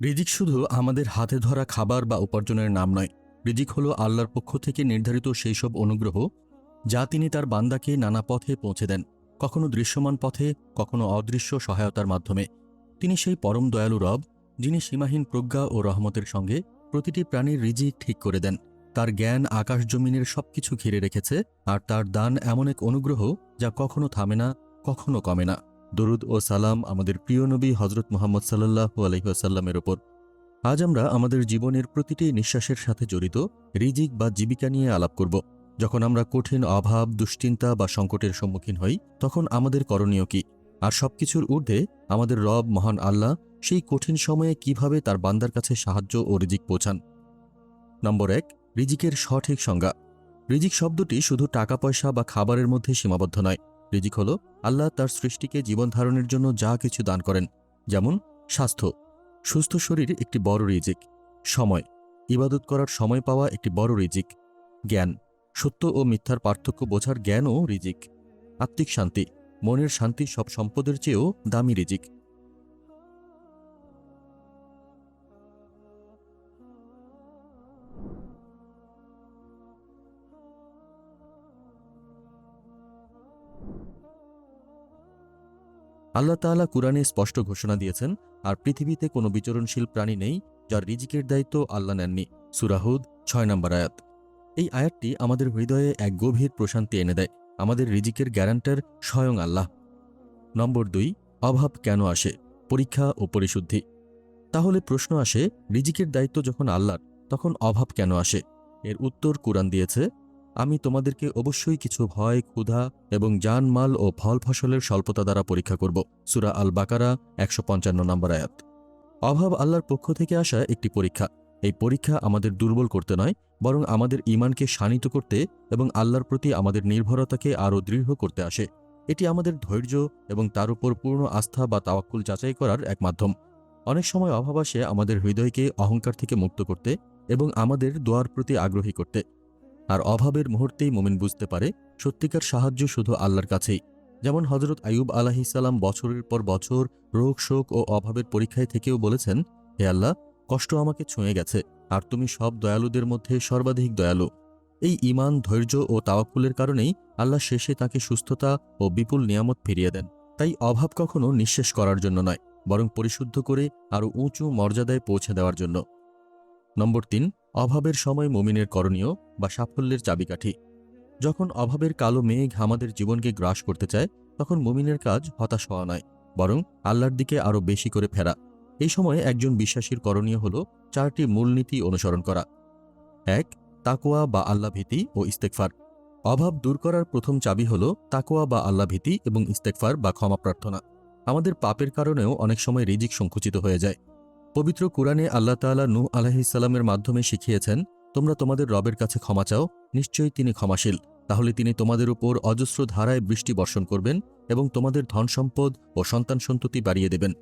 রিজিক শুধু আমাদের হাতে ধরা খাবার বা উপার্জনের নাম নয়। রিজিক হলো আল্লাহর পক্ষ থেকে নির্ধারিত সেই সব অনুগ্রহ যা তিনি তার বান্দাকে নানা পথে পৌঁছে দেন, কখনো দৃশ্যমান পথে, কখনো অদৃশ্য সহায়তার মাধ্যমে। তিনি সেই পরম দয়ালু রব, যিনি সীমাহীন প্রজ্ঞা ও রহমতের সঙ্গে প্রতিটি প্রাণীর রিজিক ঠিক করে দেন। তার জ্ঞান আকাশ জমিনের সবকিছু ঘিরে রেখেছে, আর তার দান এমন এক অনুগ্রহ যা কখনো থামে না, কখনো কমে না। দরুদ ও সালাম আমাদের প্রিয় নবী হজরত মোহাম্মদ সাল্লাহু আলহিহাসাল্লামের ওপর। আজ আমরা আমাদের জীবনের প্রতিটি নিঃশ্বাসের সাথে জড়িত রিজিক বা জীবিকা নিয়ে আলাপ করব। যখন আমরা কঠিন অভাব, দুশ্চিন্তা বা সংকটের সম্মুখীন হই, তখন আমাদের করণীয় কি? আর সবকিছুর ঊর্ধ্বে আমাদের রব, মহান আল্লাহ, সেই কঠিন সময়ে কীভাবে তার বান্দার কাছে সাহায্য ও রিজিক পৌঁছান? নম্বর এক, রিজিকের সঠিক সংজ্ঞা। রিজিক শব্দটি শুধু টাকা পয়সা বা খাবারের মধ্যে সীমাবদ্ধ নয়। রিজিক হল আল্লাহ তার সৃষ্টিকে জীবন ধারণের জন্য যা কিছু দান করেন, যেমন স্বাস্থ্য। সুস্থ শরীর একটি বড় রিজিক। সময়। ইবাদত করার সময় পাওয়া একটি বড় রিজিক। জ্ঞান। সত্য ও মিথ্যার পার্থক্য বোঝার জ্ঞানও রিজিক। আত্মিক শান্তি। মনের শান্তি সব সম্পদের চেয়েও দামি রিজিক। আল্লাহ তাআলা কুরআনে স্পষ্ট ঘোষণা দিয়েছেন, আর পৃথিবীতে কোনো বিচরণশীল প্রাণী নেই যার রিজিকের দায়িত্ব আল্লাহ নেননি। সুরাহুদ ছয় নম্বর আয়াত। এই আয়াতটি আমাদের হৃদয়ে এক গভীর প্রশান্তি এনে দেয়, আমাদের রিজিকের গ্যারান্টার স্বয়ং আল্লাহ। নম্বর দুই, অভাব কেন আসে? পরীক্ষা ও পরিশুদ্ধি। তাহলে প্রশ্ন আসে, রিজিকের দায়িত্ব যখন আল্লাহর, তখন অভাব কেন আসে? এর উত্তর কুরআন দিয়েছে আমি তোমাদেরকে অবশ্যই কিছু ভয়, ক্ষুধা এবং জানমাল ও ফল ফসলের স্বল্পতা দ্বারা পরীক্ষা করব। সুরা আল বাকারা একশো পঞ্চান্ন নম্বর আয়াত। অভাব আল্লাহর পক্ষ থেকে আসা একটি পরীক্ষা। এই পরীক্ষা আমাদের দুর্বল করতে নয়, বরং আমাদের ইমানকে শানিত করতে এবং আল্লাহর প্রতি আমাদের নির্ভরতাকে আরও দৃঢ় করতে আসে। এটি আমাদের ধৈর্য এবং তার উপর পূর্ণ আস্থা বা তাওয়াক্কুল যাচাই করার এক মাধ্যম। অনেক সময় অভাব আসে আমাদের হৃদয়কে অহংকার থেকে মুক্ত করতে এবং আমাদের দোয়ার প্রতি আগ্রহী করতে। আর অভাবের মুহূর্তেই মোমেন বুঝতে পারে, সত্যিকার সাহায্য শুধু আল্লাহর কাছেই। যেমন হজরত আয়ুব আলাহিসাল্লাম বছরের পর বছর রোগ, শোক ও অভাবের পরীক্ষায় থেকেও বলেছেন, হে আল্লাহ, কষ্ট আমাকে ছুঁয়ে গেছে, আর তুমি সব দয়ালুদের মধ্যে সর্বাধিক দয়ালু। এই ইমান ধৈর্য ও তাওয়াক্কুলের কারণেই আল্লাহ শেষে তাকে সুস্থতা ও বিপুল নিয়ামত ফিরিয়ে দেন। তাই অভাব কখনো নিঃশেষ করার জন্য নয়, বরং পরিশুদ্ধ করে আরও উঁচু মর্যাদায় পৌঁছে দেওয়ার জন্য। নম্বর তিন অভাবের সময় মুমিনের করণীয় বা সাফল্যের চাবিকাঠি। যখন অভাবের কালো মেঘ আমাদের জীবনকে গ্রাস করতে চায়, তখন মুমিনের কাজ হতাশ হওয়া নয়, বরং আল্লাহর দিকে আরও বেশি করে ফেরা। এই সময়ে একজন বিশ্বাসীর করণীয় হল চারটি মূলনীতি অনুসরণ করা। এক তাকোয়া বা আল্লাহ ভীতি ও ইস্তেকফার অভাব দূর করার প্রথম চাবি হল তাকোয়া বা আল্লাহ ভীতি এবং ইস্তেকফার বা ক্ষমা প্রার্থনা। আমাদের পাপের কারণেও অনেক সময় রিজিক সংকুচিত হয়ে যায়। পবিত্র কুরআনে আল্লাহ তাআলা নূহ আলাহিসাল্লামের মাধ্যমে শিখিয়েছেন, তোমরা তোমাদের রবের কাছে ক্ষমা চাও, নিশ্চয়ই তিনি ক্ষমাশীল। তাহলে তিনি তোমাদের উপর অজস্র ধারায় বৃষ্টি বর্ষণ করবেন এবং তোমাদের ধন সম্পদ ও সন্তান সন্ততি বাড়িয়ে দেবেন।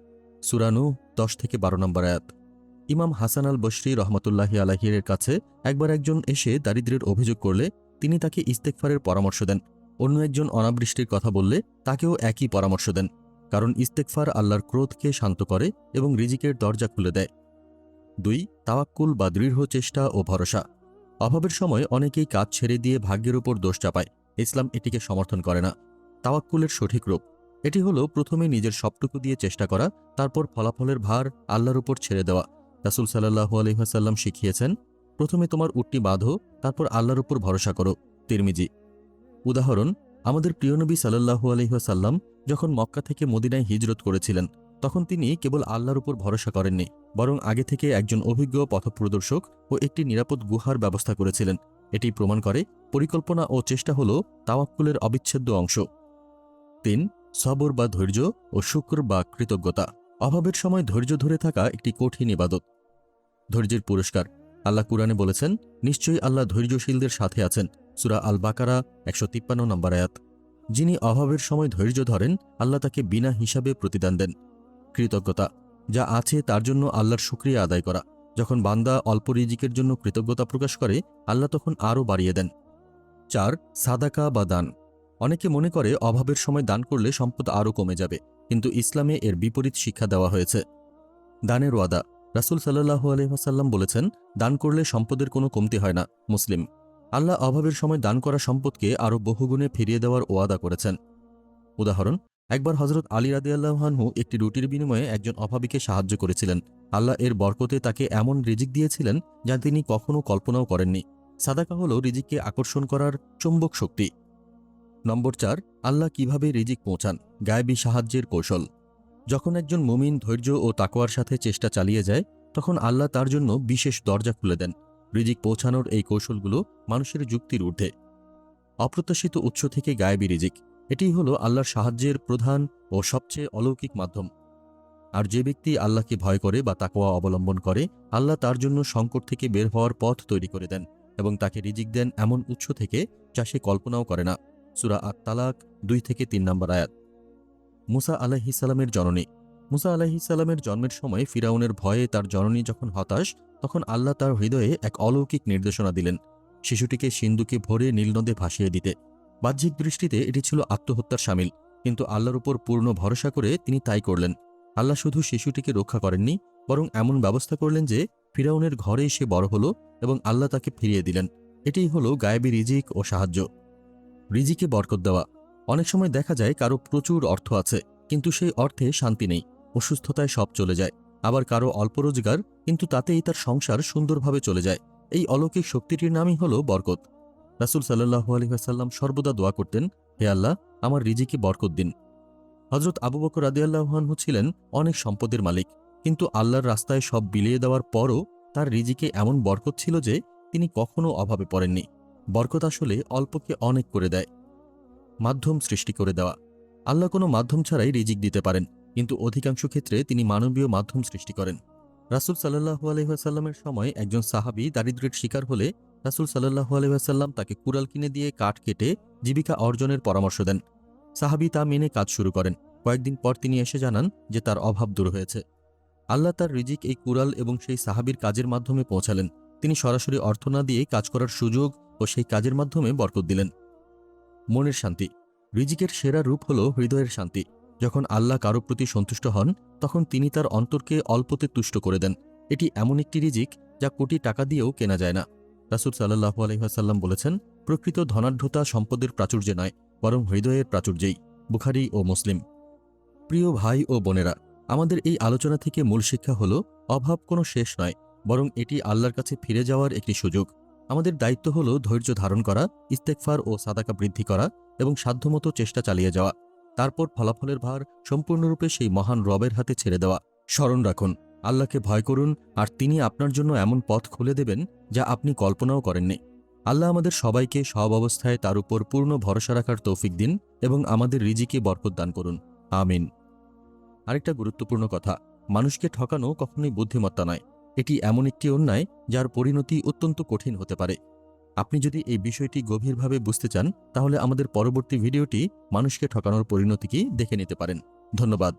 সুরানু দশ থেকে বারো নম্বর আয়াত। ইমাম হাসান আল বশরি রহমতুল্লাহি আলাহিরের কাছে একবার একজন এসে দারিদ্রের অভিযোগ করলে তিনি তাকে ইস্তেকফারের পরামর্শ দেন। অন্য একজন অনাবৃষ্টির কথা বললে তাকেও একই পরামর্শ দেন। কারণ ইস্তেকফার আল্লাহর ক্রোধকে শান্ত করে এবং রিজিকের দরজা খুলে দেয়। দুই, তাওয়াক্কুল বা দৃঢ় চেষ্টা ও ভরসা। অভাবের সময় অনেকেই কাজ ছেড়ে দিয়ে ভাগ্যের উপর দোষ চাপায়। ইসলাম এটিকে সমর্থন করে না। তাওয়াক্কুলের সঠিক রূপ। এটি হলো প্রথমে নিজের সবটুকু দিয়ে চেষ্টা করা, তারপর ফলাফলের ভার আল্লাহর উপর ছেড়ে দেওয়া। রাসুল সাল্লাহু আলহিহাসাল্লাম শিখিয়েছেন, প্রথমে তোমার উটটি বাঁধো, তারপর আল্লাহর উপর ভরসা করো। তিরমিজি। উদাহরণ, আমাদের প্রিয়নবী সাল্লাহু আলহিহাসাল্লাম যখন মক্কা থেকে মদিনায় হিজরত করেছিলেন, তখন তিনি কেবল আল্লাহর উপর ভরসা করেননি, বরং আগে থেকে একজন অভিজ্ঞ পথপ্রদর্শক ও একটি নিরাপদ গুহার ব্যবস্থা করেছিলেন। এটি প্রমাণ করে পরিকল্পনা ও চেষ্টা হল তাওয়াক্কুলের অবিচ্ছেদ্য অংশ। তিন, সবর বা ধৈর্য ও শুক্র বা কৃতজ্ঞতা। অভাবের সময় ধৈর্য ধরে থাকা একটি কঠিন ইবাদত। ধৈর্যের পুরস্কার। আল্লাহ কুরআনে বলেছেন, নিশ্চয়ই আল্লাহ ধৈর্যশীলদের সাথে আছেন। সুরা আল বাকারা একশো তিপ্পান্ন নম্বর আয়াত। যিনি অভাবের সময় ধৈর্য ধরেন, আল্লাহ তাকে বিনা হিসাবে প্রতিদান দেন। কৃতজ্ঞতা, যা আছে তার জন্য আল্লাহর শুক্রিয়া আদায় করা। যখন বান্দা অল্প রিজিকের জন্য কৃতজ্ঞতা প্রকাশ করে, আল্লাহ তখন আরও বাড়িয়ে দেন। চার, সাদাকা বা দান। অনেকে মনে করে অভাবের সময় দান করলে সম্পদ আরও কমে যাবে, কিন্তু ইসলামে এর বিপরীত শিক্ষা দেওয়া হয়েছে। দানের ওয়াদা। রাসুল সাল্লাহু আলহাসাল্লাম বলেছেন, দান করলে সম্পদের কোনো কমতি হয় না, মুসলিম। আল্লাহ অভাবের সময় দান করা সম্পদকে আরও বহুগুণে ফিরিয়ে দেওয়ার ওয়াদা করেছেন। উদাহরণ, একবার হজরত আলী রাদি আল্লাহানহু একটি রুটির বিনিময়ে একজন অভাবীকে সাহায্য করেছিলেন। আল্লাহ এর বরকতে তাকে এমন রিজিক দিয়েছিলেন যা তিনি কখনও কল্পনাও করেননি। সাদাকা হল রিজিককে আকর্ষণ করার চুম্বক শক্তি। নম্বর চার, আল্লাহ কীভাবে রিজিক পৌঁছান? গায়েবী সাহায্যের কৌশল। যখন একজন মুমিন ধৈর্য ও তাকোয়ার সাথে চেষ্টা চালিয়ে যায়, তখন আল্লাহ তার জন্য বিশেষ দরজা খুলে দেন। রিজিক পৌঁছানোর এই কৌশলগুলো মানুষের যুক্তির ঊর্ধ্বে। অপ্রত্যাশিত উৎস থেকে গায়েবী রিজিক, এটিই হল আল্লাহর সাহায্যের প্রধান ও সবচেয়ে অলৌকিক মাধ্যম। আর যে ব্যক্তি আল্লাহকে ভয় করে বা তাকোয়া অবলম্বন করে, আল্লাহ তার জন্য সংকট থেকে বের হওয়ার পথ তৈরি করে দেন এবং তাকে রিজিক দেন এমন উৎস থেকে যা সে কল্পনাও করে না। সুরা আত তালাক দুই থেকে তিন নম্বর আয়াত। মুসা আলাহিসাল্লামের জননী। মুসা আলাহিসাল্লামের জন্মের সময় ফিরাউনের ভয়ে তার জননী যখন হতাশ, তখন আল্লাহ তার হৃদয়ে এক অলৌকিক নির্দেশনা দিলেন। শিশুটিকে সিন্ধুকে ভরে নীলনদে ভাসিয়ে দিতে। বাহ্যিক দৃষ্টিতে এটি ছিল আত্মহত্যার সামিল, কিন্তু আল্লাহর উপর পূর্ণ ভরসা করে তিনি তাই করলেন। আল্লাহ শুধু শিশুটিকে রক্ষা করেননি, বরং এমন ব্যবস্থা করলেন যে, ফিরাউনের ঘরে সে বড় হলো এবং আল্লাহ তাকে ফিরিয়ে দিলেন। এটিই হলো গায়েবী রিজিক ও সাহায্য। রিজিকে বরকত দেওয়া। অনেক সময় দেখা যায় কারও প্রচুর অর্থ আছে, কিন্তু সেই অর্থে শান্তি নেই। অসুস্থতায় সব চলে যায়। আবার কারও অল্প রোজগার, কিন্তু তাতেই তার সংসার সুন্দরভাবে চলে যায়। এই অলৌকিক শক্তিটির নামই হল বরকত। রাসুল সাল্লাহু আলহিহাসাল্লাম সর্বদা দোয়া করতেন, হে আল্লাহ, আমার রিজিকে বরকত দিন। হজরত আবু বকর আদিয়াল্লাহানহু ছিলেন অনেক সম্পদের মালিক, কিন্তু আল্লাহর রাস্তায় সব বিলিয়ে দেওয়ার পরও তার রিজিকে এমন বরকত ছিল যে তিনি কখনও অভাবে পড়েননি। বরকত আসলে অল্পকে অনেক করে দেয়। মাধ্যম সৃষ্টি করে দেওয়া। আল্লাহ কোনো মাধ্যম ছাড়াই রিজিক দিতে পারেন। কিন্তু অধিকাংশ ক্ষেত্রে তিনি মানবীয় মাধ্যম সৃষ্টি করেন। রাসুল সাল্লাহু আলহিহাসাল্লামের সময় একজন সাহাবি দারিদ্র্যের শিকার হলে রাসুল সাল্লাহু আলহিহাসাল্লাম তাকে কুড়াল কিনে দিয়ে কাঠ কেটে জীবিকা অর্জনের পরামর্শ দেন। সাহাবি তা মেনে কাজ শুরু করেন। কয়েকদিন পর তিনি এসে জানান যে তার অভাব দূর হয়েছে। আল্লাহ তার রিজিক এই কুড়াল এবং সেই সাহাবির কাজের মাধ্যমে পৌঁছালেন। তিনি সরাসরি অর্থ না দিয়ে কাজ করার সুযোগ ও সেই কাজের মাধ্যমে বরকত দিলেন। মনের শান্তি। রিজিকের সেরা রূপ হল হৃদয়ের শান্তি। যখন আল্লাহ কারও প্রতি সন্তুষ্ট হন, তখন তিনি তার অন্তরকে অল্পতে তুষ্ট করে দেন। এটি এমন একটি রিজিক যা কোটি টাকা দিয়েও কেনা যায় না। রাসুল সাল্লাহু আলহিহাসাল্লাম বলেছেন, প্রকৃত ধনাঢ্যতা সম্পদের প্রাচুর্যে নয়, বরং হৃদয়ের প্রাচুর্যেই। বুখারি ও মুসলিম। প্রিয় ভাই ও বোনেরা, আমাদের এই আলোচনা থেকে মূল শিক্ষা হল, অভাব কোনো শেষ নয়, বরং এটি আল্লাহর কাছে ফিরে যাওয়ার একটি সুযোগ। আমাদের দায়িত্ব হল ধৈর্য ধারণ করা ইস্তেকফার ও সাদাকা বৃদ্ধি করা এবং সাধ্যমতো চেষ্টা চালিয়ে যাওয়া। তারপর ফলাফলের ভার সম্পূর্ণরূপে সেই মহান রবের হাতে ছেড়ে দেওয়া। স্মরণ রাখুন, আল্লাহকে ভয় করুন, আর তিনি আপনার জন্য এমন পথ খুলে দেবেন যা আপনি কল্পনাও করেননি। আল্লাহ আমাদের সবাইকে সব অবস্থায় তার উপর পূর্ণ ভরসা রাখার তৌফিক দিন এবং আমাদের রিজিকে বরকত দান করুন। আমিন। আরেকটা গুরুত্বপূর্ণ কথা, মানুষকে ঠকানো কখনোই বুদ্ধিমত্তা নয়। এটি এমন একটি অন্যায় যার পরিণতি অত্যন্ত কঠিন হতে পারে। আপনি যদি এই বিষয়টি গভীরভাবে বুঝতে চান, তাহলে আমাদের পরবর্তী ভিডিওটি মানুষকে ঠকানোর পরিণতি কি দেখে নিতে পারেন। ধন্যবাদ।